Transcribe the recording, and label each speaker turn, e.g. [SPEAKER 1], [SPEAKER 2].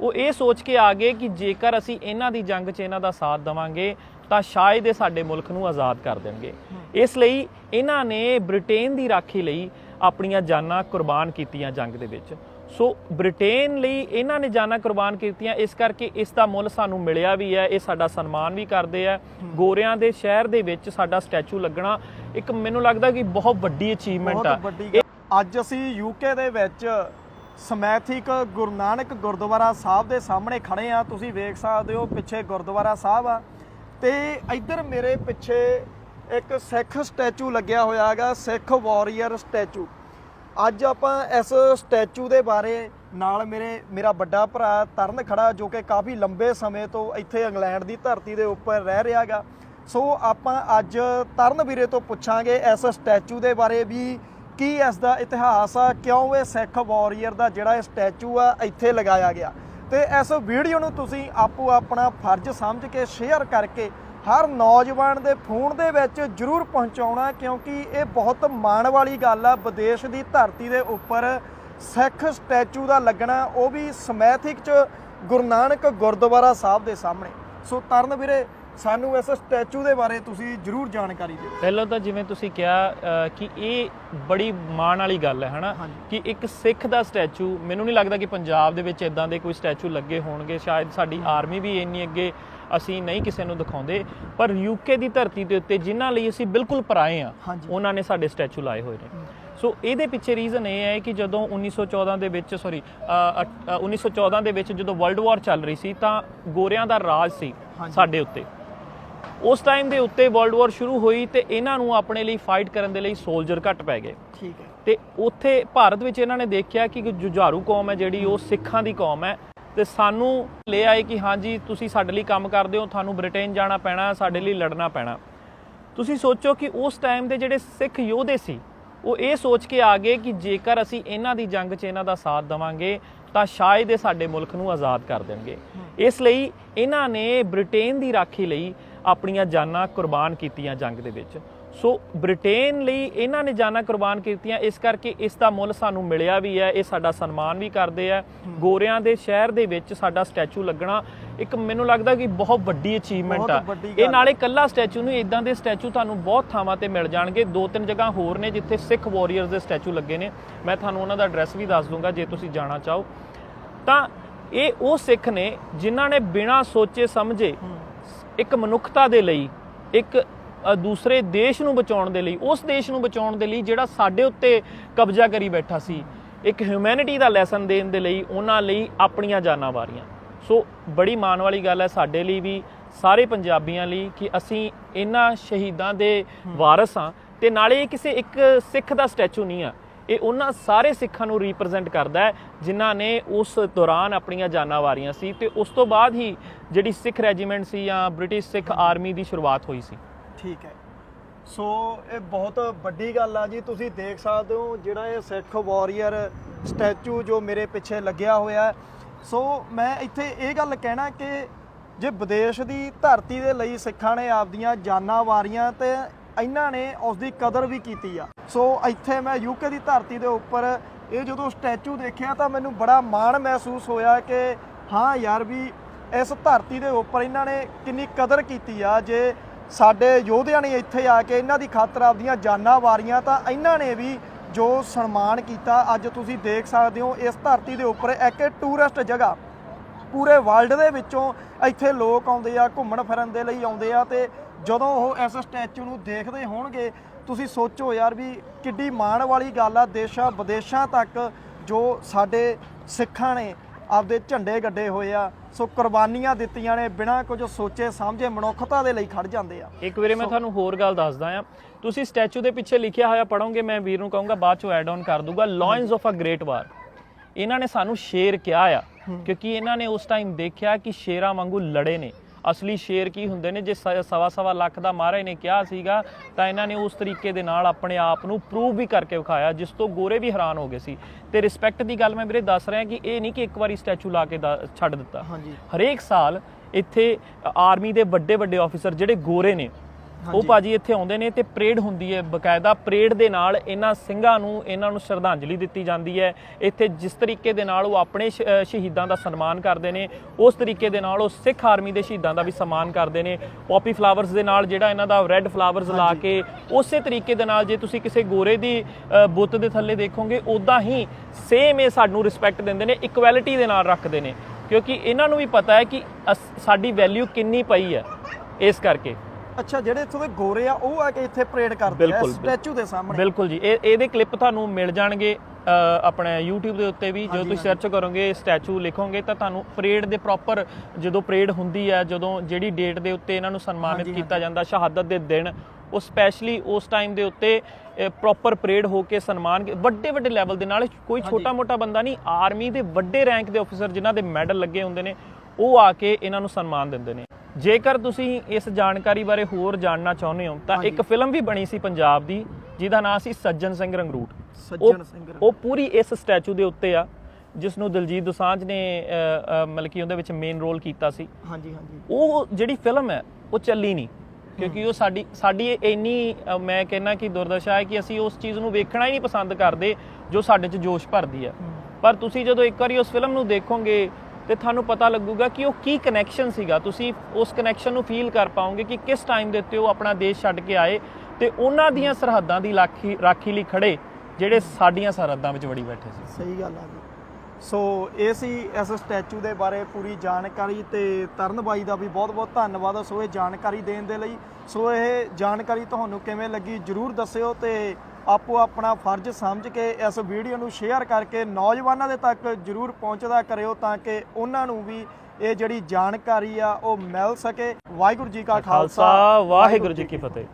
[SPEAKER 1] ਉਹ ਇਹ ਸੋਚ ਕੇ ਆ ਗਏ ਕਿ ਜੇਕਰ ਅਸੀਂ ਇਹਨਾਂ ਦੀ ਜੰਗ 'ਚ ਇਹਨਾਂ ਦਾ ਸਾਥ ਦੇਵਾਂਗੇ ਤਾਂ ਸ਼ਾਇਦ ਇਹ ਸਾਡੇ ਮੁਲਕ ਨੂੰ ਆਜ਼ਾਦ ਕਰ ਦੇਣਗੇ। ਇਸ ਲਈ ਇਹਨਾਂ ਨੇ ਬ੍ਰਿਟੇਨ ਦੀ ਰਾਖੀ ਲਈ ਆਪਣੀਆਂ ਜਾਨਾਂ ਕੁਰਬਾਨ ਕੀਤੀਆਂ ਜੰਗ ਦੇ ਵਿੱਚ। ਸੋ ਬ੍ਰਿਟੇਨ ਲਈ ਇਹਨਾਂ ਨੇ ਜਾਨਾਂ ਕੁਰਬਾਨ ਕੀਤੀਆਂ ਇਸ ਕਰਕੇ ਇਸ ਦਾ ਮੁੱਲ ਸਾਨੂੰ ਮਿਲਿਆ ਵੀ ਹੈ ਇਹ ਸਾਡਾ ਸਨਮਾਨ ਵੀ ਕਰਦੇ ਆ ਗੋਰਿਆਂ ਦੇ ਸ਼ਹਿਰ ਦੇ ਵਿੱਚ ਸਾਡਾ ਸਟੈਚੂ ਲੱਗਣਾ ਇੱਕ ਮੈਨੂੰ ਲੱਗਦਾ ਕਿ ਬਹੁਤ ਵੱਡੀ ਅਚੀਵਮੈਂਟ ਆ।
[SPEAKER 2] ਅੱਜ ਅਸੀਂ ਯੂਕੇ ਦੇ ਵਿੱਚ ਸਮੈਥਿਕ ਗੁਰੂ ਨਾਨਕ ਗੁਰਦੁਆਰਾ ਸਾਹਿਬ ਦੇ ਸਾਹਮਣੇ ਖੜੇ ਆ। ਤੁਸੀਂ ਵੇਖ ਸਕਦੇ ਹੋ ਪਿੱਛੇ ਗੁਰਦੁਆਰਾ ਸਾਹਿਬ ਆ। ਤੇ ਇੱਧਰ ਮੇਰੇ ਪਿੱਛੇ ਇੱਕ ਸਿੱਖ ਸਟੈਚੂ ਲੱਗਿਆ ਹੋਇਆ ਹੈਗਾ, ਸਿੱਖ ਵਾਰੀਅਰ ਸਟੈਚੂ। ਅੱਜ ਆਪਾਂ ਇਸ ਸਟੈਚੂ ਦੇ ਬਾਰੇ ਨਾਲ ਮੇਰੇ, ਮੇਰਾ ਵੱਡਾ ਭਰਾ ਤਰਨ ਖੜਾ, ਜੋ ਕਿ ਕਾਫੀ ਲੰਬੇ ਸਮੇਂ ਤੋਂ ਇੱਥੇ ਇੰਗਲੈਂਡ ਦੀ ਧਰਤੀ ਦੇ ਉੱਪਰ ਰਹਿ ਰਿਹਾ ਰਿਹਾਗਾ ਸੋ ਆਪਾਂ ਅੱਜ ਤਰਨ ਵੀਰੇ ਤੋਂ ਪੁੱਛਾਂਗੇ ਇਸ ਸਟੈਚੂ ਦੇ ਬਾਰੇ ਵੀ। ਕੀ ਇਸ ਦਾ ਇਤਿਹਾਸ ਆ? ਕਿਉਂ ਇਹ ਸਿੱਖ ਵਾਰੀਅਰ ਦਾ ਜਿਹੜਾ ਇਹ ਸਟੈਚੂ ਆ, ਇੱਥੇ ਲਗਾਇਆ ਗਿਆ? ਤੇ ਇਸ ਵੀਡੀਓ ਨੂੰ ਤੁਸੀਂ ਆਪੋ ਆਪਣਾ ਫਰਜ਼ ਸਮਝ ਕੇ ਸ਼ੇਅਰ ਕਰਕੇ ਹਰ ਨੌਜਵਾਨ ਦੇ ਫੋਨ ਦੇ ਵਿੱਚ ਜਰੂਰ ਪਹੁੰਚਾਉਣਾ, ਕਿਉਂਕਿ ਇਹ ਬਹੁਤ ਮਾਣ ਵਾਲੀ ਗੱਲ ਆ। ਵਿਦੇਸ਼ ਦੀ ਧਰਤੀ ਦੇ ਉੱਪਰ ਸਿੱਖ ਸਟੈਚੂ ਦਾ ਲੱਗਣਾ, ਉਹ ਵੀ ਸਮੈਥਿਕ ਚ ਗੁਰੂ ਨਾਨਕ ਗੁਰਦੁਆਰਾ ਸਾਹਿਬ ਦੇ ਸਾਹਮਣੇ। ਸੋ ਤਰਨ ਵੀਰੇ ਸਾਨੂੰ ਇਸ ਸਟੈਚੂ ਦੇ ਬਾਰੇ ਤੁਸੀਂ ਜਰੂਰ ਜਾਣਕਾਰੀ ਦਿਓ
[SPEAKER 1] ਪਹਿਲਾਂ ਤਾਂ ਜਿਵੇਂ ਤੁਸੀਂ ਕਿਹਾ ਅ, ਕਿ ਇਹ ਬੜੀ ਮਾਣ ਵਾਲੀ ਗੱਲ ਹੈ ਹਨਾ। ਕਿ ਇੱਕ ਸਿੱਖ ਦਾ ਸਟੈਚੂ ਮੈਨੂੰ ਨਹੀਂ ਲੱਗਦਾ ਕਿ ਪੰਜਾਬ ਦੇ ਵਿੱਚ ਇਦਾਂ ਦੇ ਕੋਈ ਸਟੈਚੂ ਲੱਗੇ ਹੋਣਗੇ ਸ਼ਾਇਦ ਸਾਡੀ ਆਰਮੀ ਵੀ ਇੰਨੀ ਅੱਗੇ ਅਸੀਂ ਨਹੀਂ ਕਿਸੇ ਨੂੰ ਦਿਖਾਉਂਦੇ ਪਰ ਯੂਕੇ ਦੀ ਧਰਤੀ ਦੇ ਉੱਤੇ ਜਿਨ੍ਹਾਂ ਲਈ ਅਸੀਂ ਬਿਲਕੁਲ ਪਰਾਏ ਆ
[SPEAKER 2] ਹਾਂਜੀ।
[SPEAKER 1] ਉਹਨਾਂ ਨੇ ਸਾਡੇ ਸਟੈਚੂ ਲਾਏ ਹੋਏ ਨੇ ਸੋ ਇਹਦੇ ਪਿੱਛੇ ਰੀਜ਼ਨ ਇਹ ਹੈ ਕਿ ਜਦੋਂ 1914 ਦੇ ਵਿੱਚ ਸੌਰੀ 1914 ਦੇ ਵਿੱਚ ਜਦੋਂ ਵਰਲਡ ਵਾਰ ਚੱਲ ਰਹੀ ਸੀ ਤਾਂ ਗੋਰਿਆਂ ਦਾ ਰਾਜ ਸੀ। ਸਾਡੇ ਉੱਤੇ ਉਸ ਟਾਈਮ ਦੇ ਉੱਤੇ ਵਰਲਡ ਵਾਰ ਸ਼ੁਰੂ ਹੋਈ ਤੇ ਇਹਨਾਂ ਨੂੰ ਆਪਣੇ ਲਈ ਫਾਈਟ ਕਰਨ ਦੇ ਲਈ ਸੋਲਜਰ ਘੱਟ ਪੈ ਗਏ।
[SPEAKER 2] ਠੀਕ ਹੈ।
[SPEAKER 1] ਤੇ ਉੱਥੇ ਭਾਰਤ ਵਿੱਚ ਇਹਨਾਂ ਨੇ ਦੇਖਿਆ ਕਿ ਜੁਝਾਰੂ ਕੌਮ ਹੈ ਜਿਹੜੀ ਉਹ ਸਿੱਖਾਂ ਦੀ ਕੌਮ ਹੈ। ਤੇ ਸਾਨੂੰ ਲੈ ਆਏ ਕਿ ਹਾਂਜੀ ਤੁਸੀਂ ਸਾਡੇ ਲਈ ਕੰਮ ਕਰਦੇ ਹੋ ਤੁਹਾਨੂੰ ਬ੍ਰਿਟੇਨ ਜਾਣਾ ਪੈਣਾ ਸਾਡੇ ਲਈ ਲੜਨਾ ਪੈਣਾ। ਤੁਸੀਂ ਸੋਚੋ ਕਿ ਉਸ ਟਾਈਮ ਦੇ ਜਿਹੜੇ ਸਿੱਖ ਯੋਧੇ ਸੀ ਉਹ ਇਹ ਸੋਚ ਕੇ ਆ ਗਏ ਕਿ ਜੇਕਰ ਅਸੀਂ ਇਹਨਾਂ ਦੀ ਜੰਗ 'ਚ ਇਹਨਾਂ ਦਾ ਸਾਥ ਦੇਵਾਂਗੇ ਤਾਂ ਸ਼ਾਇਦ ਇਹ ਸਾਡੇ ਮੁਲਕ ਨੂੰ ਆਜ਼ਾਦ ਕਰ ਦੇਣਗੇ। ਇਸ ਲਈ ਇਹਨਾਂ ਨੇ ਬ੍ਰਿਟੇਨ ਦੀ ਰਾਖੀ ਲਈ ਆਪਣੀਆਂ ਜਾਨਾਂ ਕੁਰਬਾਨ ਕੀਤੀਆਂ ਜੰਗ ਦੇ ਵਿੱਚ। ਸੋ ਬ੍ਰਿਟੇਨ ਲਈ ਇਹਨਾਂ ਨੇ ਜਾਨਾਂ ਕੁਰਬਾਨ ਕੀਤੀਆਂ ਇਸ ਕਰਕੇ ਇਸ ਦਾ ਮੁੱਲ ਸਾਨੂੰ ਮਿਲਿਆ ਵੀ ਹੈ ਇਹ ਸਾਡਾ ਸਨਮਾਨ ਵੀ ਕਰਦੇ ਆ ਗੋਰਿਆਂ ਦੇ ਸ਼ਹਿਰ ਦੇ ਵਿੱਚ ਸਾਡਾ ਸਟੈਚੂ ਲੱਗਣਾ ਇੱਕ ਮੈਨੂੰ ਲੱਗਦਾ ਕਿ ਬਹੁਤ ਵੱਡੀ ਅਚੀਵਮੈਂਟ ਆ। ਇਹ ਨਾਲੇ ਕੱਲਾ ਸਟੈਚੂ ਨੂੰ ਇਦਾਂ ਦੇ ਸਟੈਚੂ ਤੁਹਾਨੂੰ ਬਹੁਤ ਥਾਵਾਂ ਤੇ ਮਿਲ ਜਾਣਗੇ। ਦੋ ਤਿੰਨ ਜਗ੍ਹਾ ਹੋਰ ਨੇ ਜਿੱਥੇ ਸਿੱਖ ਵਾਰੀਅਰਸ ਦੇ ਸਟੈਚੂ ਲੱਗੇ ਨੇ। ਮੈਂ ਤੁਹਾਨੂੰ ਉਹਨਾਂ ਦਾ ਐਡਰੈਸ ਵੀ ਦੱਸ ਦੂੰਗਾ ਜੇ ਤੁਸੀਂ ਜਾਣਾ ਚਾਹੋ। ਤਾਂ ਇਹ ਉਹ ਸਿੱਖ ਨੇ ਜਿਨ੍ਹਾਂ ਨੇ ਬਿਨਾਂ ਸੋਚੇ ਸਮਝੇ ਇੱਕ ਮਨੁੱਖਤਾ ਦੇ ਲਈ ਇੱਕ ਦੂਸਰੇ ਦੇਸ਼ ਨੂੰ ਬਚਾਉਣ ਦੇ ਲਈ ਉਸ ਦੇਸ਼ ਨੂੰ ਬਚਾਉਣ ਦੇ ਲਈ ਜਿਹੜਾ ਸਾਡੇ ਉੱਤੇ ਕਬਜ਼ਾ ਕਰੀ ਬੈਠਾ ਸੀ ਇੱਕ ਹਿਊਮੈਨਿਟੀ ਦਾ ਲੈਸਨ ਦੇਣ ਦੇ ਲਈ ਉਹਨਾਂ ਲਈ ਆਪਣੀਆਂ ਜਾਨਾਂ ਵਾਰੀਆਂ। ਸੋ ਬੜੀ ਮਾਣ ਵਾਲੀ ਗੱਲ ਹੈ ਸਾਡੇ ਲਈ ਵੀ ਸਾਰੇ ਪੰਜਾਬੀਆਂ ਲਈ ਕਿ ਅਸੀਂ ਇਹਨਾਂ ਸ਼ਹੀਦਾਂ ਦੇ ਵਾਰਸ ਹਾਂ ਤੇ ਨਾਲੇ ਇਹ ਕਿਸੇ ਇੱਕ ਸਿੱਖ ਦਾ ਸਟੈਚੂ ਨਹੀਂ ਆ। ਇਹ ਉਹਨਾਂ ਸਾਰੇ ਸਿੱਖਾਂ ਨੂੰ ਰਿਪਰੈਜ਼ੈਂਟ ਕਰਦਾ ਹੈ, ਜਿਨ੍ਹਾਂ ਨੇ ਉਸ ਦੌਰਾਨ ਆਪਣੀਆਂ ਜਾਨਾਂ ਵਾਰੀਆਂ ਸੀ ਤੇ ਉਸ ਤੋਂ ਬਾਅਦ ਹੀ ਜਿਹੜੀ ਸਿੱਖ ਰੈਜੀਮੈਂਟ ਸੀ ਜਾਂ ਬ੍ਰਿਟਿਸ਼ ਸਿੱਖ ਆਰਮੀ ਦੀ ਸ਼ੁਰੂਆਤ ਹੋਈ ਸੀ।
[SPEAKER 2] ਠੀਕ ਹੈ। ਸੋ ਇਹ ਬਹੁਤ ਵੱਡੀ ਗੱਲ ਆ ਜੀ, ਤੁਸੀਂ ਦੇਖ ਸਕਦੇ ਹੋ ਜਿਹੜਾ ਇਹ ਸਿੱਖ ਵਾਰੀਅਰ ਸਟੈਚੂ ਜੋ ਮੇਰੇ ਪਿੱਛੇ ਲੱਗਿਆ ਹੋਇਆ ਸੋ ਮੈਂ ਇੱਥੇ ਇਹ ਗੱਲ ਕਹਿਣਾ ਕਿ ਜੇ ਵਿਦੇਸ਼ ਦੀ ਧਰਤੀ ਦੇ ਲਈ ਸਿੱਖਾਂ ਨੇ ਆਪਦੀਆਂ ਜਾਨਾਂ ਵਾਰੀਆਂ ਤੇ ਇਹਨਾਂ ਨੇ ਉਸ ਦੀ ਕਦਰ ਵੀ ਕੀਤੀ ਆ। ਸੋ ਇੱਥੇ ਮੈਂ ਯੂਕੇ ਦੀ ਧਰਤੀ ਦੇ ਉੱਪਰ ਇਹ ਜਦੋਂ ਸਟੈਚੂ ਦੇਖਿਆ ਤਾਂ ਮੈਨੂੰ ਬੜਾ ਮਾਣ ਮਹਿਸੂਸ ਹੋਇਆ ਕਿ ਹਾਂ ਯਾਰ ਵੀ ਇਸ ਧਰਤੀ ਦੇ ਉੱਪਰ ਇਹਨਾਂ ਨੇ ਕਿੰਨੀ ਕਦਰ ਕੀਤੀ ਆ। ਜੇ ਸਾਡੇ ਯੋਧਿਆਂ ਨੇ ਇੱਥੇ ਆ ਕੇ ਇਹਨਾਂ ਦੀ ਖਾਤਰ ਆਪਦੀਆਂ ਜਾਨਾਂ ਵਾਰੀਆਂ ਤਾਂ ਇਹਨਾਂ ਨੇ ਵੀ ਜੋ ਸਨਮਾਨ ਕੀਤਾ। ਅੱਜ ਤੁਸੀਂ ਦੇਖ ਸਕਦੇ ਹੋ ਇਸ ਧਰਤੀ ਦੇ ਉੱਪਰ ਇੱਕ ਟੂਰਿਸਟ ਜਗ੍ਹਾ ਪੂਰੇ ਵਰਲਡ ਦੇ ਵਿੱਚੋਂ ਇੱਥੇ ਲੋਕ ਆਉਂਦੇ ਆ, ਘੁੰਮਣ ਫਿਰਨ ਦੇ ਲਈ ਆਉਂਦੇ ਆ ਤੇ ਜਦੋਂ ਉਹ ਇਸ ਸਟੈਚੂ ਨੂੰ ਦੇਖਦੇ ਹੋਣਗੇ ਤੁਸੀਂ ਸੋਚੋ ਯਾਰ ਵੀ ਕਿੱਡੀ ਮਾਣ ਵਾਲੀ ਗੱਲ ਆ ਦੇਸ਼ਾਂ ਵਿਦੇਸ਼ਾਂ ਤੱਕ ਜੋ ਸਾਡੇ ਸਿੱਖਾਂ ਨੇ ਆਪਦੇ ਝੰਡੇ ਗੱਡੇ ਹੋਏ ਆ। ਸੋ ਕੁਰਬਾਨੀਆਂ ਦਿੱਤੀਆਂ ਨੇ ਬਿਨਾਂ ਕੁਝ ਸੋਚੇ ਸਮਝੇ ਮਨੁੱਖਤਾ ਦੇ ਲਈ ਖੜ ਜਾਂਦੇ ਆ।
[SPEAKER 1] ਇੱਕ ਵੀਰੇ ਮੈਂ ਤੁਹਾਨੂੰ ਹੋਰ ਗੱਲ ਦੱਸਦਾ ਆ ਤੁਸੀਂ ਸਟੈਚੂ ਦੇ ਪਿੱਛੇ ਲਿਖਿਆ ਹੋਇਆ ਪੜੋਗੇ ਮੈਂ ਵੀਰ ਨੂੰ ਕਹੂੰਗਾ ਬਾਅਦ ਚੋਂ ਐਡ ਆਨ ਕਰ ਦੂੰਗਾ lions of a great war ਇਹਨਾਂ ਨੇ ਸਾਨੂੰ ਸ਼ੇਰ ਕਿਹਾ ਆ ਕਿਉਂਕਿ ਇਹਨਾਂ ਨੇ ਉਸ ਟਾਈਮ ਦੇਖਿਆ ਕਿ ਸ਼ੇਰਾਂ ਵਾਂਗੂ ਲੜੇ ਨੇ। ਅਸਲੀ ਸ਼ੇਰ ਕੀ ਹੁੰਦੇ ਨੇ? ਜੇ ਸਵਾ ਸਵਾ ਲੱਖ ਦਾ ਮਹਾਰਾਜ ਨੇ ਕਿਹਾ ਸੀਗਾ ਤਾਂ ਇਹਨਾਂ ਨੇ ਉਸ ਤਰੀਕੇ ਦੇ ਨਾਲ ਆਪਣੇ ਆਪ ਨੂੰ ਪ੍ਰੂਵ ਵੀ ਕਰਕੇ ਵਿਖਾਇਆ ਜਿਸ ਤੋਂ ਗੋਰੇ ਵੀ ਹੈਰਾਨ ਹੋ ਗਏ ਸੀ। ਤੇ ਰਿਸਪੈਕਟ ਦੀ ਗੱਲ ਮੈਂ ਵੀਰੇ ਦੱਸ ਰਿਹਾ ਕਿ ਇਹ ਨਹੀਂ ਕਿ ਇੱਕ ਵਾਰੀ ਸਟੈਚੂ ਲਾ ਕੇ ਛੱਡ ਦਿੱਤਾ।
[SPEAKER 2] ਹਾਂਜੀ।
[SPEAKER 1] ਹਰੇਕ ਸਾਲ ਇੱਥੇ ਆਰਮੀ ਦੇ ਵੱਡੇ ਵੱਡੇ ਆਫੀਸਰ ਜਿਹੜੇ ਗੋਰੇ ਨੇ ਉਹ। ਭਾਜੀ ਇੱਥੇ ਆਉਂਦੇ ਨੇ ਤੇ ਪਰੇਡ ਹੁੰਦੀ ਹੈ ਬਕਾਇਦਾ ਪਰੇਡ ਦੇ ਨਾਲ ਇਹਨਾਂ ਸਿੰਘਾਂ ਨੂੰ ਇਹਨਾਂ ਨੂੰ ਸ਼ਰਧਾਂਜਲੀ ਦਿੱਤੀ ਜਾਂਦੀ ਹੈ। ਇੱਥੇ ਜਿਸ ਤਰੀਕੇ ਦੇ ਨਾਲ ਉਹ ਆਪਣੇ ਸ਼ਹੀਦਾਂ ਦਾ ਸਨਮਾਨ ਕਰਦੇ ਨੇ ਉਸ ਤਰੀਕੇ ਦੇ ਨਾਲ ਉਹ ਸਿੱਖ ਆਰਮੀ ਦੇ ਸ਼ਹੀਦਾਂ ਦਾ ਵੀ ਸਨਮਾਨ ਕਰਦੇ ਨੇ। ਪੌਪੀ ਫਲਾਵਰਸ ਦੇ ਨਾਲ ਜਿਹੜਾ ਇਹਨਾਂ ਦਾ ਰੈੱਡ ਫਲਾਵਰਸ ਲਾ ਕੇ ਉਸੇ ਤਰੀਕੇ ਦੇ ਨਾਲ ਜੇ ਤੁਸੀਂ ਕਿਸੇ ਗੋਰੇ ਦੀ ਬੁੱਤ ਦੇ ਥੱਲੇ ਦੇਖੋਗੇ ਉਦਾਂ ਹੀ ਸੇਮ ਇਹ ਸਾਨੂੰ ਰਿਸਪੈਕਟ ਦਿੰਦੇ ਨੇ ਇਕੁਐਲਿਟੀ ਦੇ ਨਾਲ ਰੱਖਦੇ ਨੇ। ਕਿਉਂਕਿ ਇਹਨਾਂ ਨੂੰ ਵੀ ਪਤਾ ਹੈ ਕਿ ਸਾਡੀ ਵੈਲਿਊ ਕਿੰਨੀ ਪਈ ਹੈ ਇਸ ਕਰਕੇ।
[SPEAKER 2] ਅੱਛਾ ਜਿਹੜੇ ਇੱਥੋਂ ਦੇ ਗੋਰੇ ਆ ਉਹ ਆ ਕੇ ਇੱਥੇ ਪਰੇਡ ਕਰਦੇ ਆ
[SPEAKER 1] ਬਿਲਕੁਲ,
[SPEAKER 2] ਸਟੈਚੂ ਦੇ ਸਾਹਮਣੇ।
[SPEAKER 1] ਬਿਲਕੁਲ ਜੀ। ਇਹ ਇਹਦੇ ਕਲਿੱਪ ਤੁਹਾਨੂੰ ਮਿਲ ਜਾਣਗੇ ਅ, ਆਪਣੇ YouTube ਦੇ ਉੱਤੇ ਵੀ। ਜਦੋਂ ਤੁਸੀਂ ਸਰਚ ਕਰੋਗੇ ਸਟੈਚੂ ਲਿਖੋਗੇ ਤਾਂ ਤੁਹਾਨੂੰ ਪਰੇਡ ਦੇ ਪ੍ਰੋਪਰ ਜਦੋਂ ਪਰੇਡ ਹੁੰਦੀ ਹੈ ਜਦੋਂ ਜਿਹੜੀ ਡੇਟ ਦੇ ਉੱਤੇ ਇਹਨਾਂ ਨੂੰ ਸਨਮਾਨਿਤ ਕੀਤਾ ਜਾਂਦਾ ਸ਼ਹਾਦਤ ਦੇ ਦਿਨ ਉਹ ਸਪੈਸ਼ਲੀ ਉਸ ਟਾਈਮ ਦੇ ਉੱਤੇ ਪ੍ਰੋਪਰ ਪਰੇਡ ਹੋ ਕੇ ਸਨਮਾਨ ਵੱਡੇ ਵੱਡੇ ਲੈਵਲ ਦੇ ਨਾਲ ਕੋਈ ਛੋਟਾ ਮੋਟਾ ਬੰਦਾ ਨਹੀਂ ਆਰਮੀ ਦੇ ਵੱਡੇ ਰੈਂਕ ਦੇ ਅਫਸਰ ਜਿਨ੍ਹਾਂ ਦੇ ਮੈਡਲ ਲੱਗੇ ਹੁੰਦੇ ਨੇ ਉਹ ਆ ਕੇ ਇਹਨਾਂ ਨੂੰ ਸਨਮਾਨ ਦਿੰਦੇ ਨੇ। ਜੇਕਰ ਤੁਸੀਂ ਇਸ ਜਾਣਕਾਰੀ ਬਾਰੇ ਹੋਰ ਜਾਣਨਾ ਚਾਹੁੰਦੇ ਹੋ ਤਾਂ ਇੱਕ ਫਿਲਮ ਵੀ ਬਣੀ ਸੀ ਪੰਜਾਬ ਦੀ ਜਿਹਦਾ ਨਾਮ ਸੀ ਸੱਜਣ ਸਿੰਘ ਰੰਗਰੂਟ।
[SPEAKER 2] ਸੱਜਣ ਸਿੰਘ।
[SPEAKER 1] ਉਹ ਪੂਰੀ ਇਸ ਸਟੈਚੂ ਦੇ ਉੱਤੇ ਆ ਜਿਸ ਨੂੰ ਦਲਜੀਤ ਦੋਸਾਂਝ ਨੇ ਮਤਲਬ ਕਿ ਉਹਦੇ ਵਿੱਚ ਮੇਨ ਰੋਲ ਕੀਤਾ ਸੀ।
[SPEAKER 2] ਹਾਂਜੀ ਹਾਂਜੀ।
[SPEAKER 1] ਉਹ ਜਿਹੜੀ ਫਿਲਮ ਹੈ ਉਹ ਚੱਲੀ ਨਹੀਂ ਕਿਉਂਕਿ ਉਹ ਸਾਡੀ ਸਾਡੀ ਇੰਨੀ ਮੈਂ ਕਹਿੰਨਾ ਕਿ ਦੁਰਦਸ਼ਾ ਹੈ ਕਿ ਅਸੀਂ ਉਸ ਚੀਜ਼ ਨੂੰ ਵੇਖਣਾ ਹੀ ਨਹੀਂ ਪਸੰਦ ਕਰਦੇ ਜੋ ਸਾਡੇ 'ਚ ਜੋਸ਼ ਭਰਦੀ ਹੈ। ਪਰ ਤੁਸੀਂ ਜਦੋਂ ਇੱਕ ਵਾਰੀ ਉਸ ਫਿਲਮ ਨੂੰ ਦੇਖੋਗੇ ਤੇ ਤੁਹਾਨੂੰ ਪਤਾ ਲੱਗੂਗਾ ਕਿ ਉਹ ਕੀ ਕਨੈਕਸ਼ਨ ਸੀਗਾ। ਤੁਸੀਂ ਉਸ ਕਨੈਕਸ਼ਨ ਨੂੰ ਫੀਲ ਕਰ ਪਾਓਗੇ ਕਿ ਕਿਸ ਟਾਈਮ ਦੇ ਉੱਤੇ ਉਹ ਆਪਣਾ ਦੇਸ਼ ਛੱਡ ਕੇ ਆਏ ਤੇ ਉਹਨਾਂ ਦੀਆਂ ਸਰਹੱਦਾਂ ਦੀ ਰਾਖੀ ਰਾਖੀ ਲਈ ਖੜੇ, ਜਿਹੜੇ ਸਾਡੀਆਂ ਸਰਹੱਦਾਂ ਵਿੱਚ ਵੜੀ ਬੈਠੇ ਸੀ।
[SPEAKER 2] ਸਹੀ ਗੱਲ ਆ ਜੀ। ਸੋ ਇਹ ਸੀ ਇਸ ਸਟੈਚੂ ਦੇ ਬਾਰੇ ਪੂਰੀ ਜਾਣਕਾਰੀ ਤੇ ਤਰਨ ਬਾਈ ਦਾ ਵੀ ਬਹੁਤ-ਬਹੁਤ ਧੰਨਵਾਦ। ਸੋ, ਇਹ ਜਾਣਕਾਰੀ ਦੇਣ ਦੇ ਲਈ, ਸੋ, ਇਹ ਜਾਣਕਾਰੀ ਤੁਹਾਨੂੰ ਕਿਵੇਂ ਲੱਗੀ ਜਰੂਰ ਦੱਸਿਓ ਤੇ ਆਪੋ ਆਪਣਾ ਫਰਜ਼ ਸਮਝ ਕੇ ਇਸ ਵੀਡੀਓ ਨੂੰ ਸ਼ੇਅਰ ਕਰਕੇ ਨੌਜਵਾਨਾਂ ਦੇ ਤੱਕ ਜਰੂਰ ਪਹੁੰਚਦਾ ਕਰਿਓ ਤਾਂ ਕਿ ਉਹਨਾਂ ਨੂੰ ਵੀ ਇਹ ਜਿਹੜੀ ਜਾਣਕਾਰੀ ਆ ਉਹ ਮਿਲ ਸਕੇ। ਵਾਹਿਗੁਰੂ ਜੀ ਕਾ
[SPEAKER 1] ਖਾਲਸਾ ਵਾਹਿਗੁਰੂ ਜੀ ਕੀ ਫਤਿਹ।